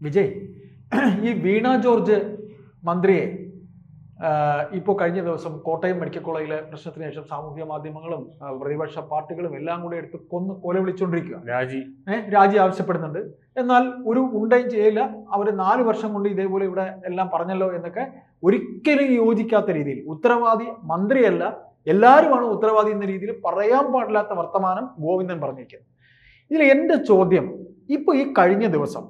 വിജയ് ഈ വീണ ജോർജ് മന്ത്രിയെ ഇപ്പോൾ കഴിഞ്ഞ ദിവസം കോട്ടയം മെഡിക്കൽ കോളേജിലെ പ്രശ്നത്തിന് ശേഷം സാമൂഹ്യ മാധ്യമങ്ങളും പ്രതിപക്ഷ പാർട്ടികളും എല്ലാം കൂടെ എടുത്ത് കൊന്ന് കൊല വിളിച്ചുകൊണ്ടിരിക്കുക രാജി. ഏഹ് രാജി ആവശ്യപ്പെടുന്നുണ്ട്. എന്നാൽ ഒരു ഉണ്ടയും ചെയ്യില്ല അവർ നാല് വർഷം കൊണ്ട് ഇതേപോലെ ഇവിടെ എല്ലാം പറഞ്ഞല്ലോ എന്നൊക്കെ ഒരിക്കലും യോജിക്കാത്ത രീതിയിൽ. ഉത്തരവാദി മന്ത്രിയല്ല എല്ലാവരുമാണ് ഉത്തരവാദി എന്ന രീതിയിൽ പറയാൻ പാടില്ലാത്ത വർത്തമാനം ഗോവിന്ദൻ പറഞ്ഞിരിക്കുന്നത് ഇതിൽ എന്റെ ചോദ്യം ഇപ്പൊ ഈ കഴിഞ്ഞ ദിവസം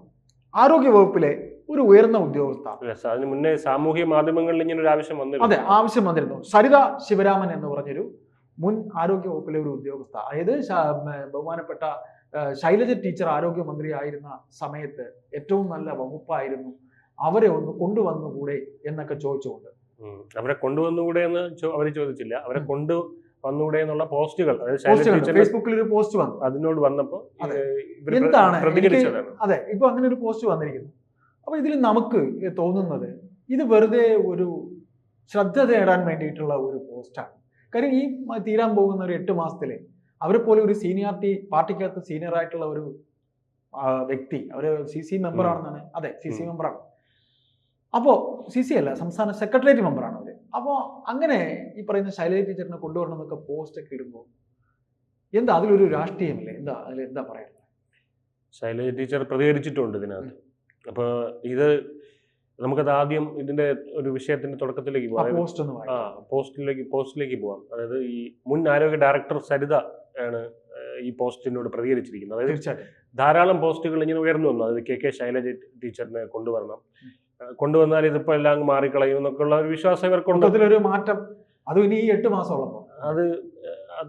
ആരോഗ്യ വകുപ്പിലെ ഒരു ഉയർന്ന ഉദ്യോഗസ്ഥ. അതിന് മുന്നേ സാമൂഹിക മാധ്യമങ്ങളിൽ ഇങ്ങനെ ഒരു ആവശ്യം വന്നിരുന്നു. അതെ ആവശ്യം വന്നിരുന്നു. സരിത ശിവരാമൻ എന്ന് പറഞ്ഞൊരു മുൻ ആരോഗ്യ വകുപ്പിലെ ഒരു ഉദ്യോഗസ്ഥ. അതായത് ബഹുമാനപ്പെട്ട ശൈലജ ടീച്ചർ ആരോഗ്യമന്ത്രി ആയിരുന്ന സമയത്ത് ഏറ്റവും നല്ല വകുപ്പായിരുന്നു അവരെ ഒന്ന് കൊണ്ടുവന്നുകൂടെ എന്നൊക്കെ ചോദിച്ചുകൊണ്ട്. അവരെ കൊണ്ടുവന്നുകൂടെ എന്ന് അവർ അവർ ചോദിച്ചില്ല. അവരെ കൊണ്ടു വന്നുകൂടെ എന്നുള്ള പോസ്റ്റുകൾ. ഫേസ്ബുക്കിൽ ഒരു പോസ്റ്റ് വന്നു. അതിനോട് വന്നപ്പോ ഇവർ എന്താണ്? അതെ ഇപ്പൊ അങ്ങനെ ഒരു പോസ്റ്റ് വന്നിരിക്കുന്നു. അപ്പൊ ഇതിൽ നമുക്ക് തോന്നുന്നത് ഇത് വെറുതെ ഒരു ശ്രദ്ധ തേടാൻ വേണ്ടിയിട്ടുള്ള ഒരു പോസ്റ്റാണ്. കാര്യം ഈ തീരാൻ പോകുന്ന ഒരു എട്ട് മാസത്തിലെ അവരെ പോലെ ഒരു സീനിയാരിറ്റി പാർട്ടിക്കകത്ത് സീനിയർ ആയിട്ടുള്ള ഒരു വ്യക്തി അവർ സി സി മെമ്പർ ആണെന്നാണ് അതെ സി സി. മെമ്പറാണ്. അപ്പോ സി സി അല്ല സംസ്ഥാന സെക്രട്ടേറിയറ്റ് മെമ്പറാണ് അവർ അപ്പോ അങ്ങനെ ഈ പറയുന്ന ശൈലജ ടീച്ചറിനെ കൊണ്ടുവരണം എന്നൊക്കെ പോസ്റ്റ് ഒക്കെ ഇടുമ്പോൾ എന്താ അതിലൊരു രാഷ്ട്രീയമില്ലേ? എന്താ അതിൽ എന്താ പറയാ ശൈലജ ടീച്ചർ പ്രതികരിച്ചിട്ടുണ്ട് ഇതിനകത്ത്. അപ്പോൾ ഇത് നമുക്കത് ആദ്യം ഇതിന്റെ ഒരു വിഷയത്തിന്റെ തുടക്കത്തിലേക്ക് പോവാം. ആ പോസ്റ്റിലേക്ക് പോസ്റ്റിലേക്ക് പോവാം. അതായത് ഈ മുൻ ആരോഗ്യ ഡയറക്ടർ സരിത ആണ് ഈ പോസ്റ്റിനോട് പ്രതികരിച്ചിരിക്കുന്നത്. അതായത് ധാരാളം പോസ്റ്റുകൾ ഇങ്ങനെ ഉയർന്നു വന്നു. അതായത് കെ കെ ശൈലജ ടീച്ചറിനെ കൊണ്ടുവരണം. കൊണ്ടുവന്നാൽ ഇതിപ്പോ എല്ലാം അങ്ങ് മാറിക്കളയും എന്നൊക്കെ ഉള്ള ഒരു വിശ്വാസം ഇവർക്കുണ്ട്. ഒരു മാറ്റം. അതും ഇനി ഈ എട്ട് മാസം ഉള്ളപ്പോൾ അത്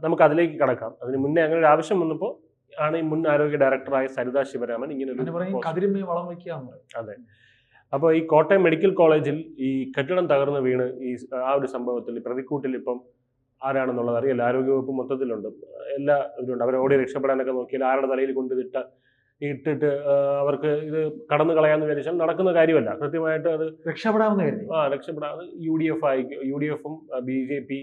നമുക്ക് അതിലേക്ക് കടക്കാം. അതിന് മുന്നേ അങ്ങനെ ഒരു ആവശ്യം വന്നപ്പോൾ ആണ് ഈ മുൻ ആരോഗ്യ ഡയറക്ടറായ സരിത ശിവരാമൻ ഇങ്ങനെ അതെ വളം അപ്പോൾ ഈ കോട്ടയം മെഡിക്കൽ കോളേജിൽ ഈ കെട്ടിടം തകർന്ന് വീണ് ഈ ആ ഒരു സംഭവത്തിൽ പ്രതിക്കൂട്ടിൽ ഇപ്പം ആരാണെന്നുള്ളത് അറിയില്ല. ആരോഗ്യവകുപ്പ് മൊത്തത്തിലുണ്ട്. എല്ലാ ഇവരുണ്ട്. അവരെ ഓടി രക്ഷപ്പെടാനൊക്കെ നോക്കിയാൽ ആരുടെ തലയിൽ കൊണ്ടിട്ട ഇട്ടിട്ട് അവർക്ക് ഇത് കടന്നു കളയാന്ന് വിചാരിച്ചാൽ നടക്കുന്ന കാര്യമല്ല. കൃത്യമായിട്ട് അത് രക്ഷപ്പെടാവുന്ന കാര്യം ആ രക്ഷപ്പെടാതെ യു ഡി എഫ് ആയി യു ഡി എഫും ബി ജെ പി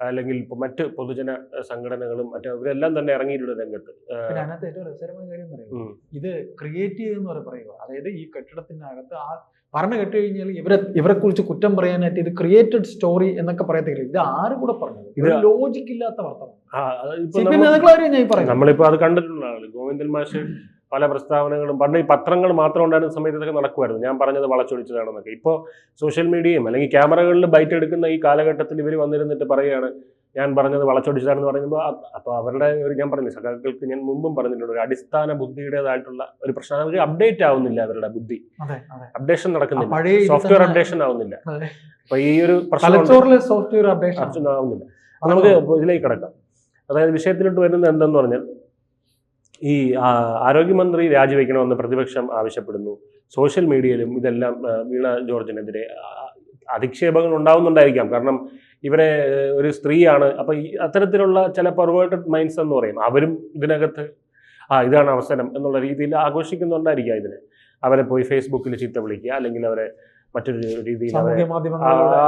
അല്ലെങ്കിൽ ഇപ്പൊ മറ്റ് പൊതുജന സംഘടനകളും മറ്റു ഇവരെല്ലാം തന്നെ ഇറങ്ങിയിട്ടുള്ള രംഗത്ത്. അതിനകത്ത് ഏറ്റവും രസകരമായ കാര്യം പറയുന്നത് ഇത് ക്രിയേറ്റ് ചെയ്തെന്ന് പറ പറയുക. അതായത് ഈ കെട്ടിടത്തിനകത്ത് ആ പറഞ്ഞു കേട്ട് കഴിഞ്ഞാൽ ഇവരെ ഇവരെ കുറിച്ച് കുറ്റം പറയാനായിട്ട് ഇത് ക്രിയേറ്റഡ് സ്റ്റോറി എന്നൊക്കെ പറയത്തില്ല? ഇത് ആരും കൂടെ പറഞ്ഞത്. ഇത് ലോജിക്കില്ലാത്ത വർത്തമാനം. നമ്മളിപ്പോ അത് കണ്ടിട്ടുള്ള ഗോവിന്ദൻ മാഷ് പല പ്രസ്താവനകളും പണ്ട് ഈ പത്രങ്ങൾ മാത്രം ഉണ്ടായിരുന്ന സമയത്ത് ഇതൊക്കെ നടക്കുമായിരുന്നു. ഞാൻ പറഞ്ഞത് വളച്ചൊടിച്ചതാണെന്നൊക്കെ. ഇപ്പോൾ സോഷ്യൽ മീഡിയയും അല്ലെങ്കിൽ ക്യാമറകളിൽ ബൈറ്റ് എടുക്കുന്ന ഈ കാലഘട്ടത്തിൽ ഇവർ വന്നിരുന്നിട്ട് പറയുകയാണ് ഞാൻ പറഞ്ഞത് വളച്ചൊടിച്ചതാണെന്ന് പറയുമ്പോൾ അപ്പോൾ അവരുടെ ഒരു ഞാൻ പറഞ്ഞു സഖാക്കൾക്ക് ഞാൻ മുമ്പും പറഞ്ഞിട്ടുണ്ട് ഒരു അടിസ്ഥാന ബുദ്ധിയുടേതായിട്ടുള്ള ഒരു പ്രശ്നം. അവർക്ക് അപ്ഡേറ്റ് ആവുന്നില്ല അവരുടെ ബുദ്ധി. അപ്ഡേഷൻ നടക്കുന്നില്ല. സോഫ്റ്റ്വെയർ അപ്ഡേഷൻ ആവുന്നില്ല. അപ്പൊ ഈ ഒരു പ്രശ്നം സോഫ്റ്റ്വെയർ അപ്ഡേഷൻ ആവുന്നില്ല. നമുക്ക് ഇതിലേക്ക് കിടക്കാം. അതായത് വിഷയത്തിലോട്ട് വരുന്നത് എന്തെന്ന് പറഞ്ഞാൽ ഈ ആരോഗ്യമന്ത്രി രാജിവെക്കണമെന്ന് പ്രതിപക്ഷം ആവശ്യപ്പെടുന്നു. സോഷ്യൽ മീഡിയയിലും ഇതെല്ലാം വീണ ജോർജിനെതിരെ അധിക്ഷേപങ്ങൾ ഉണ്ടാവുന്നുണ്ടായിരിക്കാം. കാരണം ഇവരെ ഒരു സ്ത്രീയാണ്. അപ്പൊ ഈ അത്തരത്തിലുള്ള ചില പെർവേർട്ടഡ് മൈൻഡ്സ് എന്ന് പറയും. അവരും ഇതിനകത്ത് ആ ഇതാണ് അവസരം എന്നുള്ള രീതിയിൽ ആഘോഷിക്കുന്നുണ്ടായിരിക്കാം ഇതിന്. അവരെ പോയി ഫേസ്ബുക്കിൽ ചീത്ത വിളിക്കുക അല്ലെങ്കിൽ അവരെ മറ്റൊരു രീതിയിൽ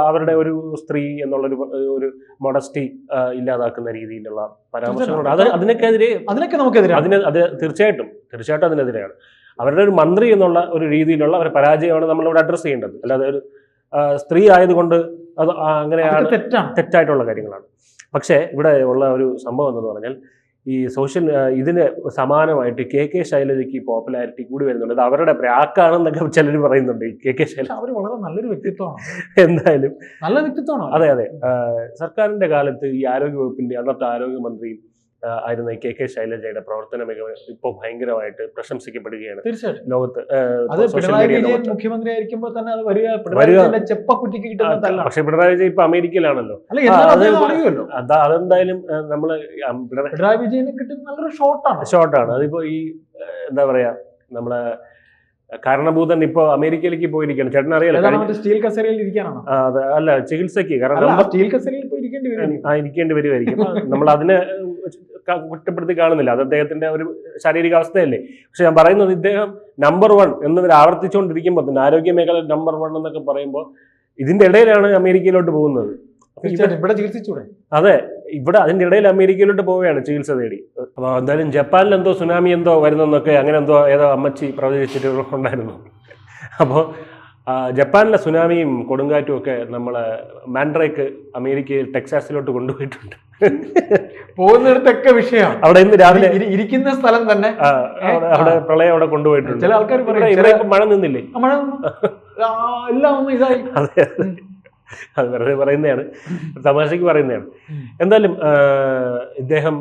അവരുടെ ഒരു സ്ത്രീ എന്നുള്ളൊരു ഒരു മൊഡസ്റ്റി ഇല്ലാതാക്കുന്ന രീതിയിലുള്ള പരാമർശങ്ങളുണ്ട്. അത് അതിനൊക്കെതിരെ അതിനൊക്കെ നമുക്കെതിരെ അതിന് അത് തീർച്ചയായിട്ടും തീർച്ചയായിട്ടും അതിനെതിരെയാണ്. അവരുടെ ഒരു മന്ത്രി എന്നുള്ള ഒരു രീതിയിലുള്ള ഒരു പരാജയമാണ് നമ്മളിവിടെ അഡ്രസ്സ് ചെയ്യേണ്ടത്. അല്ലാതെ ഒരു സ്ത്രീ ആയതുകൊണ്ട് അത് അങ്ങനെയാണ് തെറ്റായിട്ടുള്ള കാര്യങ്ങളാണ്. പക്ഷേ ഇവിടെ ഉള്ള ഒരു സംഭവം എന്ന് പറഞ്ഞാൽ ഈ സോഷ്യൽ ഇതിന് സമാനമായിട്ട് കെ കെ ശൈലജയ്ക്ക് പോപ്പുലാരിറ്റി കൂടി വരുന്നുണ്ട്. അത് അവരുടെ പ്രാക്കാണെന്നൊക്കെ ചിലർ പറയുന്നുണ്ട്. കെ കെ ശൈലജ അവർ വളരെ നല്ലൊരു വ്യക്തിത്വമാണ്. എന്തായാലും നല്ല വ്യക്തിത്വമാണ് അതെ അതെ. സർക്കാരിന്റെ കാലത്ത് ഈ ആരോഗ്യ വകുപ്പിന്റെ അന്നത്തെ ആരോഗ്യമന്ത്രിയും ആയിരുന്ന കെ കെ ശൈലജയുടെ പ്രവർത്തന മികവ് ഇപ്പോൾ ഭയങ്കരമായിട്ട് പ്രശംസിക്കപ്പെടുകയാണ്. തീർച്ചയായിട്ടും. ലോകത്ത് മുഖ്യമന്ത്രി ആയിരിക്കുമ്പോൾ തന്നെ അത് വരിക ചെപ്പക്കുറ്റിക്ക് കിട്ടുന്ന പക്ഷെ പിണറായി വിജയൻ ഇപ്പൊ അമേരിക്കയിലാണല്ലോ. അതെന്തായാലും നമ്മൾ പിണറായി വിജയന് കിട്ടുന്ന നല്ലൊരു ഷോട്ടാണ്. ഷോർട്ടാണ് അതിപ്പോ ഈ എന്താ പറയാ നമ്മളെ കാരണഭൂതൻ ഇപ്പൊ അമേരിക്കയിലേക്ക് പോയിരിക്കുകയാണ്. ചേട്ടൻ അറിയാലോ സ്റ്റീൽ കസേരയിൽ ഇരിക്കാനാണോ അല്ല ചികിത്സയ്ക്ക്. കാരണം സ്റ്റീൽ കസേരയിൽ ഇരിക്കേണ്ടി വരും ഇരിക്കേണ്ടി വരുമായിരിക്കും. നമ്മൾ അതിനെ കുറ്റപ്പെടുത്തി കാണുന്നില്ല. അത് അദ്ദേഹത്തിന്റെ ഒരു ശാരീരിക അവസ്ഥയല്ലേ. പക്ഷെ ഞാൻ പറയുന്നത് ഇദ്ദേഹം നമ്പർ വൺ എന്നതിൽ ആവർത്തിച്ചുകൊണ്ടിരിക്കുമ്പോൾ തന്നെ ആരോഗ്യ മേഖല നമ്പർ വൺ എന്നൊക്കെ പറയുമ്പോൾ ഇതിന്റെ ഇടയിലാണ് അമേരിക്കയിലോട്ട് പോകുന്നത്. ഇവിടെ ചികിത്സിച്ചൂടെ? അതെ. ഇവിടെ അതിന്റെ ഇടയിൽ അമേരിക്കയിലോട്ട് പോവുകയാണ് ചികിത്സ തേടി. അപ്പോൾ എന്തായാലും ജപ്പാനിൽ എന്തോ സുനാമി എന്തോ വരുന്നെന്നൊക്കെ അങ്ങനെ എന്തോ ഏതോ അമ്മച്ചി പ്രവചിച്ചിട്ട് ഉണ്ടായിരുന്നു അപ്പോൾ ജപ്പാനിലെ സുനാമിയും കൊടുങ്കാറ്റും ഒക്കെ നമ്മളെ മാൻഡ്രേക്ക് അമേരിക്കയിൽ ടെക്സാസിലോട്ട് കൊണ്ടുപോയിട്ടുണ്ട്. പോകുന്നിടത്തൊക്കെ വിഷയം. അവിടെ ഇന്ന് രാവിലെ ഇരിക്കുന്ന സ്ഥലം തന്നെ. അവിടെ പ്രളയം അവിടെ കൊണ്ടുപോയിട്ടുണ്ട്. ചില ആൾക്കാർ പറയും മഴ നിന്നില്ലേ? മഴ എല്ലാം ഒന്ന് ഇതായി. അതെ അത്. വെറുതെ പറയുന്നതാണ്. തമാശയ്ക്ക് പറയുന്നതാണ്. എന്തായാലും ഇദ്ദേഹം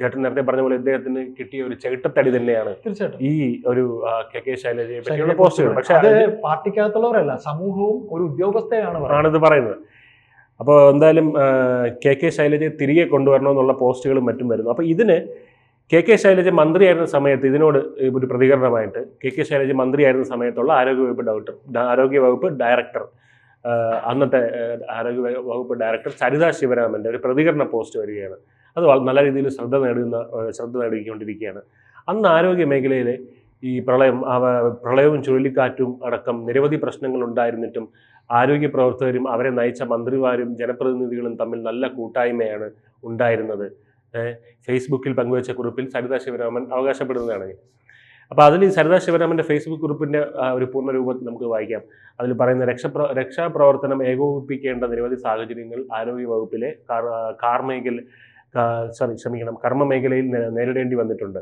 ചേട്ടൻ നേരത്തെ പറഞ്ഞ പോലെ ഇദ്ദേഹത്തിന് കിട്ടിയ ഒരു ചെകിട്ടത്തടി തന്നെയാണ് തീർച്ചയായിട്ടും. ഈ ഒരു കെ കെ ശൈലജയെ പറ്റിയുള്ള പോസ്റ്റുകൾ. പക്ഷെ പാർട്ടിക്കകത്തുള്ളവരല്ല സമൂഹവും ഒരു ഉദ്യോഗസ്ഥയാണ് ആണിത് പറയുന്നത്. അപ്പോൾ എന്തായാലും കെ കെ ശൈലജയെ തിരികെ കൊണ്ടുവരണമെന്നുള്ള പോസ്റ്റുകളും മറ്റും വരുന്നു. അപ്പോൾ ഇതിന് കെ കെ ശൈലജ മന്ത്രിയായിരുന്ന സമയത്ത് ഇതിനോട് ഒരു പ്രതികരണമായിട്ട് കെ കെ ശൈലജ മന്ത്രിയായിരുന്ന സമയത്തുള്ള ആരോഗ്യവകുപ്പ് ഡോക്ടർ ആരോഗ്യവകുപ്പ് ഡയറക്ടർ അന്നത്തെ ആരോഗ്യ വകുപ്പ് ഡയറക്ടർ സരിത ശിവരാമന്റെ ഒരു പ്രതികരണ പോസ്റ്റ് വരികയാണ്. അത് നല്ല രീതിയിൽ ശ്രദ്ധ നേടുന്ന ശ്രദ്ധ നേടിക്കൊണ്ടിരിക്കുകയാണ്. അന്ന് ആരോഗ്യ മേഖലയിലെ ഈ പ്രളയം പ്രളയവും ചുഴലിക്കാറ്റും അടക്കം നിരവധി പ്രശ്നങ്ങൾ ഉണ്ടായിരുന്നിട്ടും ആരോഗ്യ പ്രവർത്തകരും അവരെ നയിച്ച മന്ത്രിമാരും ജനപ്രതിനിധികളും തമ്മിൽ നല്ല കൂട്ടായ്മയാണ് ഉണ്ടായിരുന്നത്. ഫേസ്ബുക്കിൽ പങ്കുവച്ച കുറിപ്പിൽ സരിത ശിവരാമൻ അവകാശപ്പെടുന്നതാണ്. അപ്പോൾ അതിൽ സരിത ശിവരാമന്റെ ഫേസ്ബുക്ക് കുറിപ്പിന്റെ ഒരു പൂർണ നമുക്ക് വായിക്കാം. അതിൽ പറയുന്ന രക്ഷപ്ര രക്ഷാപ്രവർത്തനം ഏകോപിപ്പിക്കേണ്ട നിരവധി സാഹചര്യങ്ങൾ ആരോഗ്യ വകുപ്പിലെ കാർ കാർമേഖല സോറി ക്ഷമിക്കണം കർമ്മ മേഖലയിൽ നേരിടേണ്ടി വന്നിട്ടുണ്ട്.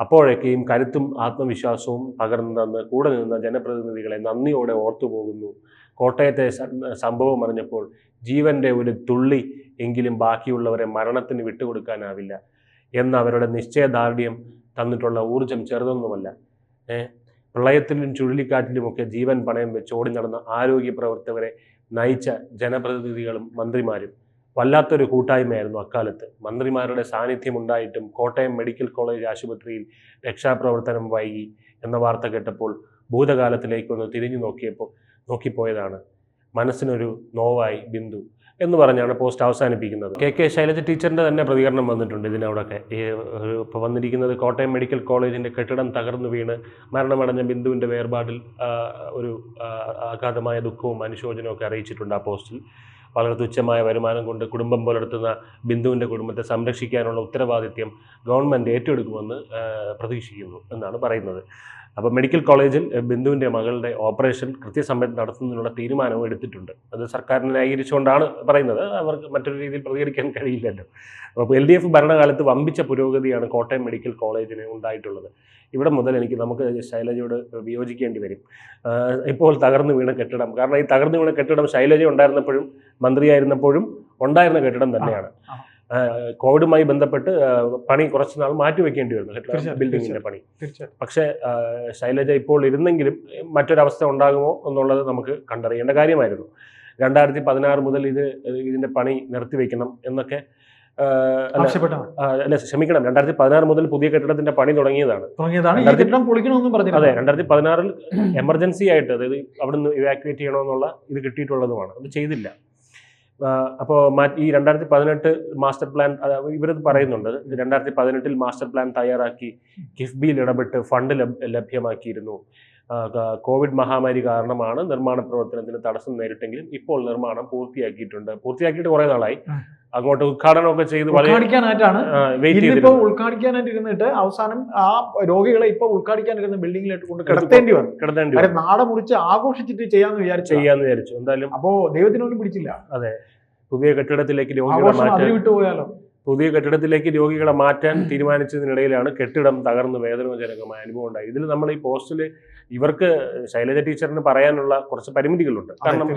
അപ്പോഴൊക്കെയും കരുത്തും ആത്മവിശ്വാസവും പകർന്നു തന്ന് കൂടെ നിന്ന ജനപ്രതിനിധികളെ നന്ദിയോടെ ഓർത്തുപോകുന്നു. കോട്ടയത്തെ സംഭവം അറിഞ്ഞപ്പോൾ ജീവന്റെ ഒരു തുള്ളി എങ്കിലും ബാക്കിയുള്ളവരെ മരണത്തിന് വിട്ടുകൊടുക്കാനാവില്ല എന്ന അവരുടെ നിശ്ചയദാർഢ്യം തന്നിട്ടുള്ള ഊർജം ചെറുതൊന്നുമല്ല. ഏ പ്രളയത്തിലും ചുഴലിക്കാറ്റിലുമൊക്കെ ജീവൻ പണയം വെച്ച് ഓടി നടന്ന ആരോഗ്യ പ്രവർത്തകരെ നയിച്ച ജനപ്രതിനിധികളും മന്ത്രിമാരും വല്ലാത്തൊരു കൂട്ടായ്മയായിരുന്നു അക്കാലത്ത്. മന്ത്രിമാരുടെ സാന്നിധ്യം ഉണ്ടായിട്ടും കോട്ടയം മെഡിക്കൽ കോളേജ് ആശുപത്രിയിൽ രക്ഷാപ്രവർത്തനം വൈകി എന്ന വാർത്ത കേട്ടപ്പോൾ ഭൂതകാലത്തിലേക്കൊന്ന് തിരിഞ്ഞു നോക്കിയപ്പോൾ നോക്കിപ്പോയതാണ്. മനസ്സിനൊരു നോവായി ബിന്ദു എന്ന് പറഞ്ഞാണ് പോസ്റ്റ് അവസാനിപ്പിക്കുന്നത്. കെ കെ ശൈലജ ടീച്ചറിന്റെ തന്നെ പ്രതികരണം വന്നിട്ടുണ്ട് ഇതിനോടൊക്കെ ഈ ഇപ്പോൾ വന്നിരിക്കുന്നത് കോട്ടയം മെഡിക്കൽ കോളേജിന്റെ കെട്ടിടം തകർന്നു വീണ് മരണമടഞ്ഞ ബിന്ദുവിന്റെ വേർപാടിൽ ഒരു അഗാധമായ ദുഃഖവും അനുശോചനവും ഒക്കെ അറിയിച്ചിട്ടുണ്ട് ആ പോസ്റ്റിൽ. വളരെ തുച്ഛമായ വരുമാനം കൊണ്ട് കുടുംബം പുലർത്തുന്ന ബിന്ദുവിന്റെ കുടുംബത്തെ സംരക്ഷിക്കാനുള്ള ഉത്തരവാദിത്യം ഗവൺമെന്റ് ഏറ്റെടുക്കുമെന്ന് പ്രതീക്ഷിക്കുന്നു എന്നാണ് പറയുന്നത്. അപ്പോൾ മെഡിക്കൽ കോളേജിൽ ബിന്ദുവിന്റെ മകളുടെ ഓപ്പറേഷൻ കൃത്യസമയത്ത് നടത്തുന്നതിനുള്ള തീരുമാനവും എടുത്തിട്ടുണ്ട്. അത് സർക്കാരിനെ ന്യായീകരിച്ചുകൊണ്ടാണ് പറയുന്നത്. അവർക്ക് മറ്റൊരു രീതിയിൽ പ്രതികരിക്കാൻ കഴിയില്ലല്ലോ. അപ്പോൾ എൽ ഡി എഫ് ഭരണകാലത്ത് വമ്പിച്ച പുരോഗതിയാണ് കോട്ടയം മെഡിക്കൽ കോളേജിന് ഉണ്ടായിട്ടുള്ളത്. ഇവിടെ മുതൽ എനിക്ക് നമുക്ക് ശൈലജയോട് വിയോജിക്കേണ്ടി വരും. ഇപ്പോൾ തകർന്നു വീണ കെട്ടിടം. കാരണം ഈ തകർന്നു വീണ കെട്ടിടം ശൈലജ ഉണ്ടായിരുന്നപ്പോഴും മന്ത്രിയായിരുന്നപ്പോഴും ഉണ്ടായിരുന്ന കെട്ടിടം തന്നെയാണ്. കോവിഡുമായി ബന്ധപ്പെട്ട് പണി കുറച്ച് നാൾ മാറ്റിവെക്കേണ്ടി വരുന്നു ബിൽഡിങ്ങിന്റെ പണി. പക്ഷേ ശൈലജ ഇപ്പോൾ ഇരുന്നെങ്കിലും മറ്റൊരവസ്ഥ ഉണ്ടാകുമോ എന്നുള്ളത് നമുക്ക് കണ്ടറിയേണ്ട കാര്യമായിരുന്നു. രണ്ടായിരത്തി പതിനാറ് മുതൽ ഇത് ഇതിന്റെ പണി നിർത്തിവെക്കണം എന്നൊക്കെ അല്ല ക്ഷമിക്കണം. രണ്ടായിരത്തി പതിനാറ് മുതൽ പുതിയ കെട്ടിടത്തിന്റെ പണി തുടങ്ങിയതാണ്. അതെ രണ്ടായിരത്തി പതിനാറിൽ എമർജൻസി ആയിട്ട് അതായത് അവിടുന്ന് ഇവാക്യുവേറ്റ് ചെയ്യണമെന്നുള്ള ഇത് കിട്ടിയിട്ടുള്ളതുമാണ്. അത് ചെയ്തില്ല. അപ്പോൾ ഈ രണ്ടായിരത്തി പതിനെട്ട് മാസ്റ്റർ പ്ലാൻ ഇവരത് പറയുന്നുണ്ട്. രണ്ടായിരത്തി പതിനെട്ടിൽ മാസ്റ്റർ പ്ലാൻ തയ്യാറാക്കി കിഫ്ബിയിൽ ഇടപെട്ട് ഫണ്ട് ലഭ്- ലഭ്യമാക്കിയിരുന്നു. കോവിഡ് മഹാമാരി കാരണമാണ് നിർമ്മാണ പ്രവർത്തനത്തിന് തടസ്സം നേരിട്ടെങ്കിലും ഇപ്പോൾ നിർമ്മാണം പൂർത്തിയാക്കിയിട്ടുണ്ട്. പൂർത്തിയാക്കിയിട്ട് കുറേ നാളായി. അങ്ങോട്ട് ഉദ്ഘാടനമൊക്കെ ചെയ്ത് ഉദ്ഘാടിക്കാനായിട്ടാണ്. ഇന്നിപ്പോ ഉദ്ഘാടിക്കാനായിട്ട് ഇരുന്നിട്ട് അവസാനം ആ രോഗികളെ ഇപ്പൊ ഉദ്ഘാടിക്കാനിരുന്ന ബിൽഡിങ്ങിലേക്ക് കൊണ്ട് കിടത്തേണ്ടി വന്നു. കിടത്തേണ്ടി വരും നാട മുറിച്ച് ആഘോഷിച്ചിട്ട് ചെയ്യാന്ന് വിചാരിച്ചു ചെയ്യാന്ന് വിചാരിച്ചു. എന്തായാലും അപ്പോ ദൈവത്തിനൊന്നും പിടിച്ചില്ല. അതെ. പുതിയ കെട്ടിടത്തിലേക്ക് രോഗികളെ മാറ്റാൻ അതിൽ പോയാലോ? പുതിയ കെട്ടിടത്തിലേക്ക് രോഗികളെ മാറ്റാൻ തീരുമാനിച്ചതിനിടയിലാണ് കെട്ടിടം തകർന്ന് വേദനാജനകമായ അനുഭവം ഉണ്ടായി ഇതിൽ നമ്മൾ ഈ പോസ്റ്റിൽ ഇവർക്ക് ശൈലജ ടീച്ചറിന് പറയാനുള്ള കുറച്ച് പരിമിതികളുണ്ട്. കാരണം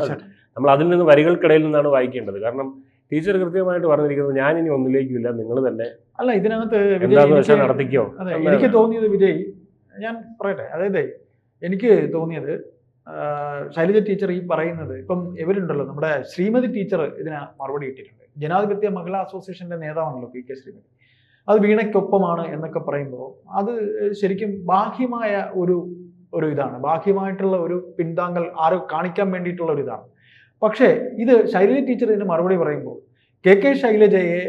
നമ്മൾ അതിൽ നിന്ന് വരികൾക്കിടയിൽ നിന്നാണ് വായിക്കേണ്ടത്. കാരണം ടീച്ചർ കൃത്യമായിട്ട് പറഞ്ഞിരിക്കുന്നത് ഞാൻ ഇനി ഒന്നിലേക്കില്ല നിങ്ങൾ തന്നെ അല്ല ഇതിനകത്ത് നടത്തിക്കോ. അതെ എനിക്ക് തോന്നിയത് വിജയ് ഞാൻ പറയട്ടെ അതായത് എനിക്ക് തോന്നിയത് ശൈലജ ടീച്ചർ ഈ പറയുന്നത് ഇപ്പം ഇവരുണ്ടല്ലോ നമ്മുടെ ശ്രീമതി ടീച്ചർ ഇതിന് മറുപടി കിട്ടിയിട്ടുണ്ട് ജനാധിപത്യ മഹിളാ അസോസിയേഷന്റെ നേതാവാണല്ലോ പി കെ ശ്രീമതി. അത് വീണയ്ക്കൊപ്പമാണ് എന്നൊക്കെ പറയുമ്പോൾ അത് ശരിക്കും ബാഹ്യമായ ഒരു ഒരു ഇതാണ്. ബാഹ്യമായിട്ടുള്ള ഒരു പിന്താങ്ങൽ ആരോ കാണിക്കാൻ വേണ്ടിയിട്ടുള്ള ഒരു ഇതാണ്. പക്ഷേ ഇത് ശൈലജ ടീച്ചർ ഇതിന് മറുപടി പറയുമ്പോൾ കെ കെ ശൈലജയെ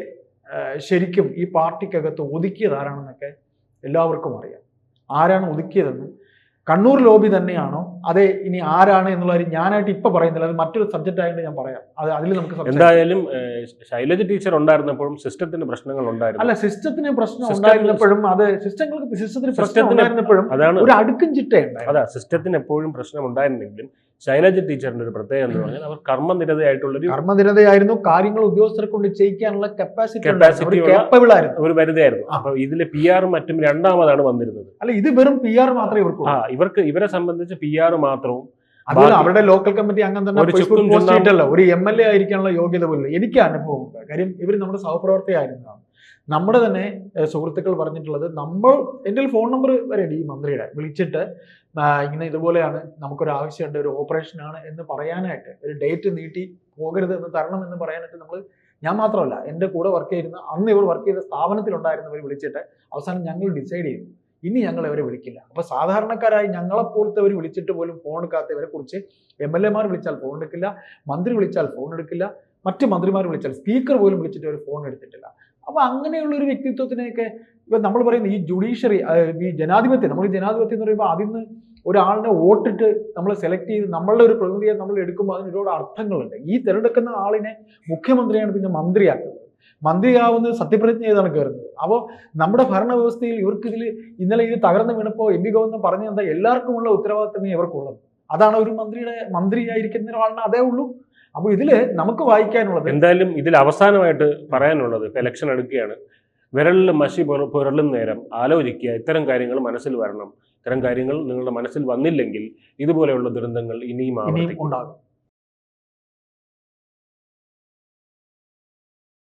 ശരിക്കും ഈ പാർട്ടിക്കകത്ത് ഒതുക്കിയത് ആരാണെന്നൊക്കെ എല്ലാവർക്കും അറിയാം. ആരാണ് ഒതുക്കിയതെന്നും കണ്ണൂർ ലോബി തന്നെയാണോ അതെ ഇനി ആരാണ് എന്നുള്ള കാര്യം ഞാനായിട്ട് ഇപ്പൊ പറയുന്നില്ല അത് മറ്റൊരു സബ്ജക്റ്റ് ആയതുകൊണ്ട് ഞാൻ പറയാം. അത് അതിൽ നമുക്ക് എന്തായാലും ശൈലജ ടീച്ചർ ഉണ്ടായിരുന്നപ്പോഴും സിസ്റ്റത്തിന് പ്രശ്നങ്ങൾ ഉണ്ടായിരുന്നു. അല്ല സിസ്റ്റത്തിന് പ്രശ്നം ഉണ്ടായിരുന്നപ്പോഴും അത് സിസ്റ്റങ്ങൾക്ക് സിസ്റ്റത്തിന് പ്രശ്നം ഉണ്ടായിരുന്നപ്പോഴും അതാണ് ഒരു അടുക്കും ചിട്ടയുണ്ടായിരുന്നു. അതാ സിസ്റ്റത്തിന് എപ്പോഴും പ്രശ്നം ഉണ്ടായിരുന്നെങ്കിലും ശൈലജ ടീച്ചറിന്റെ ഒരു പ്രത്യേകത എന്ന് പറഞ്ഞാൽ അവർ കർമ്മനിരതയായിട്ടുള്ളൊരു കർമ്മനിരതയായിരുന്നു. കാര്യങ്ങൾ ഉദ്യോഗസ്ഥരെ കൊണ്ട് ചെയ്യിക്കാനുള്ള കപ്പാസിറ്റി ഒരു പരിധിയായിരുന്നു. അപ്പൊ ഇതിൽ പി ആറും മറ്റും രണ്ടാമതാണ് വന്നിരുന്നത്. അല്ല ഇത് വെറും പി ആർ മാത്രമേ ആ ഇവർക്ക് ഇവരെ സംബന്ധിച്ച് പി ആർ മാത്രവും അവരുടെ ലോക്കൽ കമ്മിറ്റി അംഗം തന്നെ ഒരു ഫേസ്ബുക്ക് പോസ്റ്റ് ഒരു എം എൽ എ ആയിരിക്കാനുള്ള യോഗ്യത പോലും എനിക്ക് അനുഭവമുണ്ട് കാര്യം ഇവർ നമ്മുടെ സഹപ്രവർത്തി ആയിരുന്നതാണ് നമ്മുടെ തന്നെ സുഹൃത്തുക്കൾ പറഞ്ഞിട്ടുള്ളത് നമ്മൾ എന്റെ ഫോൺ നമ്പർ വരെയുണ്ട് ഈ മന്ത്രിയുടെ. വിളിച്ചിട്ട് ഇങ്ങനെ ഇതുപോലെയാണ് നമുക്കൊരു ആവശ്യമുണ്ട് ഒരു ഓപ്പറേഷനാണ് എന്ന് പറയാനായിട്ട് ഒരു ഡേറ്റ് നീട്ടി പോകരുത് എന്ന് തരണം എന്ന് പറയാനായിട്ട് നമ്മൾ ഞാൻ മാത്രമല്ല എന്റെ കൂടെ വർക്ക് ചെയ്യുന്ന അന്ന് ഇവർ വർക്ക് ചെയ്ത സ്ഥാപനത്തിലുണ്ടായിരുന്നവർ വിളിച്ചിട്ട് അവസാനം ഞങ്ങൾ ഡിസൈഡ് ചെയ്തു. ഇനി ഞങ്ങൾ ഇവരെ വിളിക്കില്ല. അപ്പൊ സാധാരണക്കാരായി ഞങ്ങളെ ഞങ്ങളെപ്പോലത്തവർ വിളിച്ചിട്ട് പോലും ഫോൺ എടുക്കാത്തവരെ കുറിച്ച് എം എൽ എമാർ വിളിച്ചാൽ ഫോൺ എടുക്കില്ല മന്ത്രി വിളിച്ചാൽ ഫോൺ എടുക്കില്ല മറ്റ് മന്ത്രിമാർ വിളിച്ചാൽ സ്പീക്കർ പോലും വിളിച്ചിട്ട് അവർ ഫോൺ എടുത്തിട്ടില്ല. അപ്പൊ അങ്ങനെയുള്ള ഒരു വ്യക്തിത്വത്തിനെയൊക്കെ ഇപ്പൊ നമ്മൾ പറയുന്ന ഈ ജുഡീഷ്യറി ഈ ജനാധിപത്യം നമ്മൾ ജനാധിപത്യം എന്ന് പറയുമ്പോൾ അതിന്ന് ഒരാളിനെ വോട്ടിട്ട് നമ്മൾ സെലക്ട് ചെയ്ത് നമ്മളുടെ ഒരു പ്രതിനിധിയെ നമ്മൾ എടുക്കുമ്പോൾ അതിന് ഒരുപാട് അർത്ഥങ്ങളുണ്ട്. ഈ തിരഞ്ഞെടുക്കുന്ന ആളിനെ മുഖ്യമന്ത്രിയാണ് പിന്നെ മന്ത്രിയാക്കുന്നത്. മന്ത്രിയാവുന്നത് സത്യപ്രതിജ്ഞ ചെയ്താണ് കയറുന്നത്. അപ്പോൾ നമ്മുടെ ഭരണവ്യവസ്ഥയിൽ ഇവർക്കിതിൽ ഇന്നലെ ഇത് തകർന്നു വീണപ്പോൾ എം പി ഗവർണർ പറഞ്ഞു എന്താ? എല്ലാവർക്കുമുള്ള ഉത്തരവാദിത്തമേ ഇവർക്കുള്ളത് അതാണ് ഒരു മന്ത്രിയുടെ മന്ത്രിയായിരിക്കുന്ന ഒരാളിന് അതേ ഉള്ളൂ. അപ്പോൾ ഇതിൽ നമുക്ക് വായിക്കാനുള്ളത് എന്തായാലും ഇതിൽ അവസാനമായിട്ട് പറയാനുള്ളത് ഇപ്പൊ ഇലക്ഷൻ എടുക്കുകയാണ് വിരലിൽ മഷി പുര- പുരളും നേരം ആലോചിക്കുക. ഇത്തരം കാര്യങ്ങൾ മനസ്സിൽ വരണം. ഇത്തരം കാര്യങ്ങൾ നിങ്ങളുടെ മനസ്സിൽ വന്നില്ലെങ്കിൽ ഇതുപോലെയുള്ള ദുരന്തങ്ങൾ ഇനിയും ഇനിയും ഉണ്ടാകും.